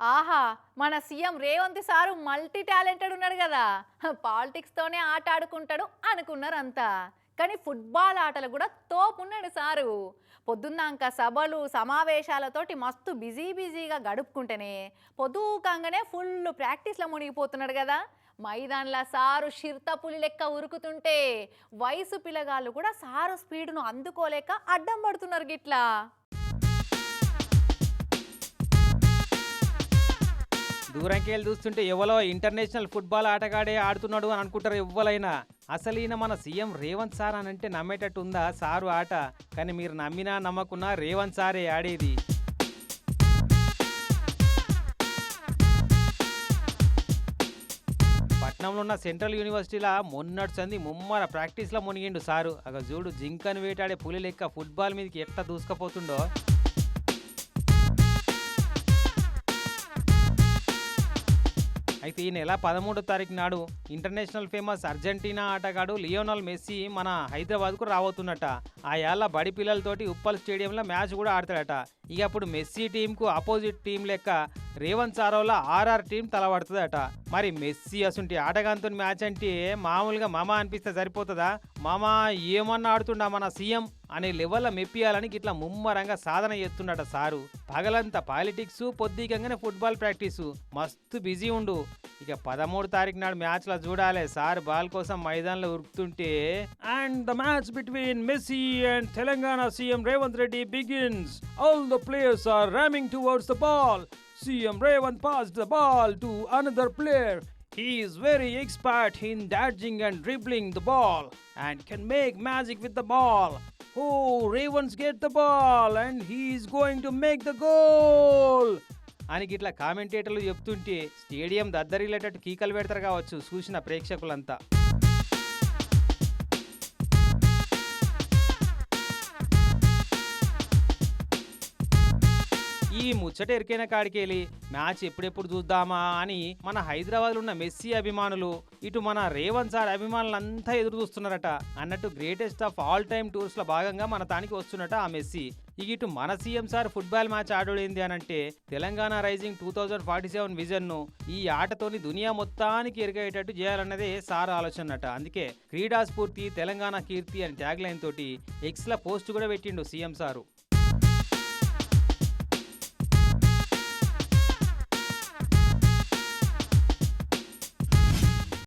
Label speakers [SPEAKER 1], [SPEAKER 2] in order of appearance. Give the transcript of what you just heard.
[SPEAKER 1] ఆహా మన CM Revanth sir multi talented ఉన్నాడు కదా. పాలిటిక్స్తోనే ఆట ఆడుకుంటాడు అనుకున్నారు అంతా కానీ ఫుట్బాల్ ఆటలు కూడా తోపున్నాడు సారు. పొద్దున్నాక సభలు సమావేశాలతోటి మస్తు బిజీ బిజీగా గడుపుకుంటేనే పొద్దుకంగానే ఫుల్ ప్రాక్టీస్లో మునిగిపోతున్నాడు కదా. మైదాన్లా సారు షిర్త పులి లెక్క ఉరుకుతుంటే వయసు పిల్లగాళ్ళు కూడా సారు స్పీడ్ను అందుకోలేక అడ్డం పడుతున్నారు గిట్లా.
[SPEAKER 2] దూరంకెళ్ళి చూస్తుంటే ఎవలో ఇంటర్నేషనల్ ఫుట్బాల్ ఆటగాడే ఆడుతున్నాడు అని అనుకుంటారు ఎవ్వలైనా. అసలు ఈయన మన సీఎం రేవంత్ సార్ అని అంటే నమ్మేటట్టు ఉందా సారు ఆట? కానీ మీరు నమ్మినా నమ్మకున్నా రేవంత్ సారే ఆడేది. పట్నంలో ఉన్న సెంట్రల్ యూనివర్సిటీలో మొన్నటి సంది ముమ్మర ప్రాక్టీస్లో మునిగిండు సారు. అగ చూడు జింకను వేటాడే పులి లెక్క ఫుట్బాల్ మీదకి ఎట్లా దూసుకుపోతుండో. అయితే ఈ నెల పదమూడో తారీఖు నాడు ఇంటర్నేషనల్ ఫేమస్ అర్జెంటీనా ఆటగాడు లియోనల్ మెస్సీ మన హైదరాబాద్కు రాబోతున్నట. ఆ ఏళ్ళ బడి పిల్లలతోటి ఉప్పల్ స్టేడియంలో మ్యాచ్ కూడా ఆడతాడట. ఇక అప్పుడు మెస్సీ టీంకు ఆపోజిట్ టీం లెక్క రేవంత్ సారోలో ఆర్ఆర్ టీం తలబడుతుందట మరి మెస్సీ అసుంటి ఆటగాంతో మ్యాచ్ అంటే మామూలుగా మామ అనిపిస్తే సరిపోతుందా? మామ ఏమన్నా ఆడుతుండా మన సీఎం? అనే లెవెల్లో మెప్పియాలని ఇట్లా ముమ్మరంగా సాధన చేస్తుండట సారు. పగలంతా పాలిటిక్స్ పొద్దుగానే ఫుట్బాల్ ప్రాక్టీసు. మస్తు బిజీ ఉండు. ఇక పదమూడు తారీఖు నాడు మ్యాచ్లో చూడాలి సార్ బాల్ కోసం మైదానంలో ఉరుకుతుంటే. And the match between Messi and Telangana CM Revanth Reddy begins. All the players are roaming towards the ball. CM Revanth pass the ball to another player. He is very expert in dodging and dribbling the ball and can make magic with the ball. Oh, Ravens get the ball and he is going to make the goal. అని ఇట్లా కామెంటేటర్లు చెప్తుంటే stadium దద్దరిల్లేటట్టు కీకలు పెడతారు కావచ్చు చూసిన ప్రేక్షకులంతా ఈ ముచ్చట ఎరికైన కాడికెళ్ళి match ఎప్పుడెప్పుడు చూద్దామా అని మన హైదరాబాద్ ఉన్న మెస్సీ అభిమానులు ఇటు మన రేవంత్ సార్ అభిమానులంతా ఎదురు చూస్తున్నారట. అన్నట్టు గ్రేటెస్ట్ ఆఫ్ ఆల్ టైమ్ టూర్స్లో భాగంగా మన తానికి వస్తున్నట ఆ మెస్సీ. ఇక ఇటు మన సీఎం సార్ ఫుట్బాల్ మ్యాచ్ ఆడోడేంది అని అంటే Telangana rising two thousand forty seven విజన్ను ఈ ఆటతోని దునియా మొత్తానికి ఎరుగయ్యేటట్టు చేయాలన్నదే సార్ ఆలోచన అట అందుకే క్రీడా స్ఫూర్తి తెలంగాణ కీర్తి అని ట్యాగ్ లైన్ తోటి ఎక్స్ల పోస్ట్ కూడా పెట్టిండు సీఎం సారు.